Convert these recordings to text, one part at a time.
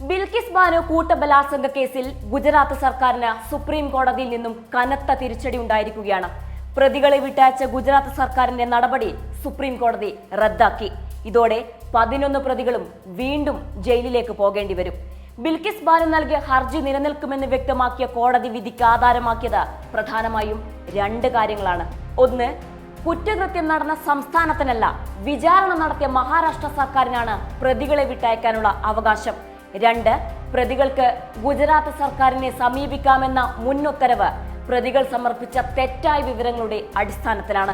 ബിൽക്കിസ് ബാനു കൂട്ടബലാത്സംഗ കേസിൽ ഗുജറാത്ത് സർക്കാരിന് സുപ്രീം കോടതിയിൽ നിന്നും കനത്ത തിരിച്ചടി ഉണ്ടായിരിക്കുകയാണ്. പ്രതികളെ വിട്ടയച്ച ഗുജറാത്ത് സർക്കാരിന്റെ നടപടി സുപ്രീം കോടതി റദ്ദാക്കി. ഇതോടെ പതിനൊന്ന് പ്രതികളും വീണ്ടും ജയിലിലേക്ക് പോകേണ്ടി വരും. ബിൽക്കിസ് ബാനു നൽകിയ ഹർജി നിലനിൽക്കുമെന്ന് വ്യക്തമാക്കിയ കോടതി വിധിക്ക് ആധാരമാക്കിയത് പ്രധാനമായും രണ്ട് കാര്യങ്ങളാണ്. ഒന്ന് കുറ്റകൃത്യം നടന്ന സംസ്ഥാനത്തിനല്ല വിചാരണ നടത്തിയ മഹാരാഷ്ട്ര സർക്കാരിനാണ് പ്രതികളെ വിട്ടയക്കാനുള്ള അവകാശം. രണ്ട് പ്രതികൾക്ക് ഗുജറാത്ത് സർക്കാരിനെ സമീപിക്കാമെന്ന മുൻ ഉത്തരവ് പ്രതികൾ സമർപ്പിച്ച തെറ്റായ വിവരങ്ങളുടെ അടിസ്ഥാനത്തിലാണ്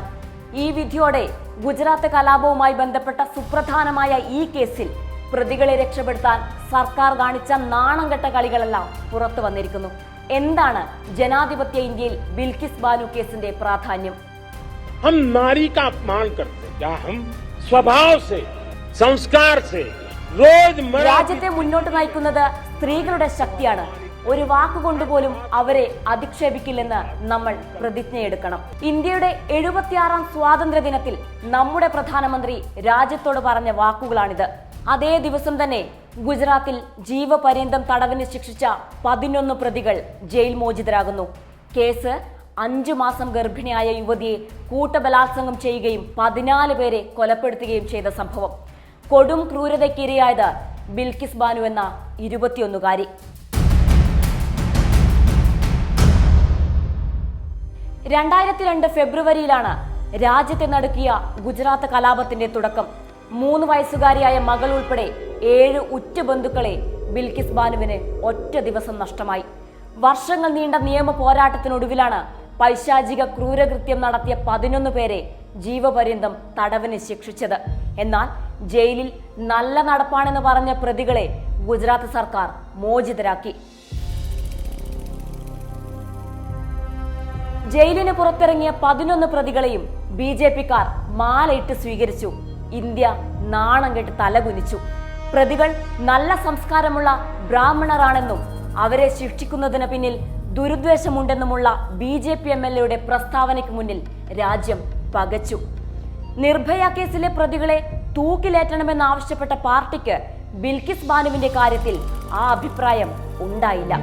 ഈ വിധിയോടെ ഗുജറാത്ത് കലാപവുമായി ബന്ധപ്പെട്ട സുപ്രധാനമായ ഈ കേസിൽ പ്രതികളെ രക്ഷപ്പെടുത്താൻ സർക്കാർ കാണിച്ച നാണംകെട്ട കളികളെല്ലാം പുറത്തു വന്നിരിക്കുന്നു എന്താണ് ജനാധിപത്യ ഇന്ത്യയിൽ ബിൽക്കിസ് ബാനു കേസിന്റെ പ്രാധാന്യം हम नारी का अपमान करते हैं क्या हम स्वभाव से संस्कार से रोजमर्रा രാജ്യത്തെ മുന്നോട്ട് നയിക്കുന്നത് സ്ത്രീകളുടെ ശക്തിയാണ്. ഒരു വാക്കുകൊണ്ടുപോലും അവരെ അധിക്ഷേപിക്കില്ലെന്ന് നമ്മൾ പ്രതിജ്ഞയെടുക്കണം. ഇന്ത്യയുടെ എഴുപത്തിയാറാം സ്വാതന്ത്ര്യ ദിനത്തിൽ നമ്മുടെ പ്രധാനമന്ത്രി രാജ്യത്തോട് പറഞ്ഞ വാക്കുകളാണിത്. അതേ ദിവസം തന്നെ ഗുജറാത്തിൽ ജീവപര്യന്തം തടവിന് ശിക്ഷിച്ച പതിനൊന്ന് പ്രതികൾ ജയിൽ മോചിതരാകുന്നു. കേസ് അഞ്ചു മാസം ഗർഭിണിയായ യുവതിയെ കൂട്ടബലാത്സംഗം ചെയ്യുകയും പതിനാല് പേരെ കൊലപ്പെടുത്തുകയും ചെയ്ത സംഭവം. കൊടും ക്രൂരതയ്ക്കിരയായത് ബിൽക്കിസ് ബാനു എന്ന ഇരുപത്തിയൊന്നുകാരി. രണ്ടായിരത്തി രണ്ട് ഫെബ്രുവരിയിലാണ് രാജ്യത്തെ നടുക്കിയ ഗുജറാത്ത് കലാപത്തിന്റെ തുടക്കം. മൂന്ന് വയസ്സുകാരിയായ മകൾ ഉൾപ്പെടെ ഏഴ് ഉറ്റ ബന്ധുക്കളെ ബിൽക്കിസ് ബാനുവിന് ഒറ്റ ദിവസം നഷ്ടമായി. വർഷങ്ങൾ നീണ്ട നിയമ പോരാട്ടത്തിനൊടുവിലാണ് പൈശാചിക ക്രൂരകൃത്യം നടത്തിയ പതിനൊന്ന് പേരെ ജീവപര്യന്തം തടവിന് ശിക്ഷിച്ചത്. എന്നാൽ ജയിലിൽ നല്ല നടപ്പാണെന്ന് പറഞ്ഞ പ്രതികളെ ഗുജറാത്ത് സർക്കാർ മോചിതരാക്കി. ജയിലിന് പുറത്തിറങ്ങിയ പതിനൊന്ന് പ്രതികളെയും ബി ജെ പിക്കാർ മാലയിട്ട് സ്വീകരിച്ചു. ഇന്ത്യ നാണം കെട്ട് തലകുനിച്ചു. പ്രതികൾ നല്ല സംസ്കാരമുള്ള ബ്രാഹ്മണരാണെന്നും അവരെ ശിക്ഷിക്കുന്നതിന് പിന്നിൽ ദുരുദ്വേഷമുണ്ടെന്നുമുള്ള B J P M L എയുടെ പ്രസ്താവനയ്ക്ക് മുന്നിൽ രാജ്യം പകച്ചു. നിർഭയ കേസിലെ പ്രതികളെ തൂക്കിലേറ്റണമെന്നാവശ്യപ്പെട്ട പാർട്ടിക്ക് ബിൽക്കിസ് ബാനുവിന്റെ കാര്യത്തിൽ ആ അഭിപ്രായം ഉണ്ടായില്ല.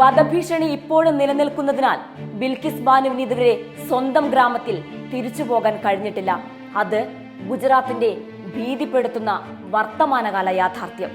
വധഭീഷണി ഇപ്പോഴും നിലനിൽക്കുന്നതിനാൽ ബിൽക്കിസ് ബാനുവിന് ഇതുവരെ സ്വന്തം ഗ്രാമത്തിൽ തിരിച്ചു പോകാൻ കഴിഞ്ഞിട്ടില്ല. അത് ഗുജറാത്തിന്റെ ഭീതിപ്പെടുത്തുന്ന വർത്തമാനകാല യാഥാർത്ഥ്യം.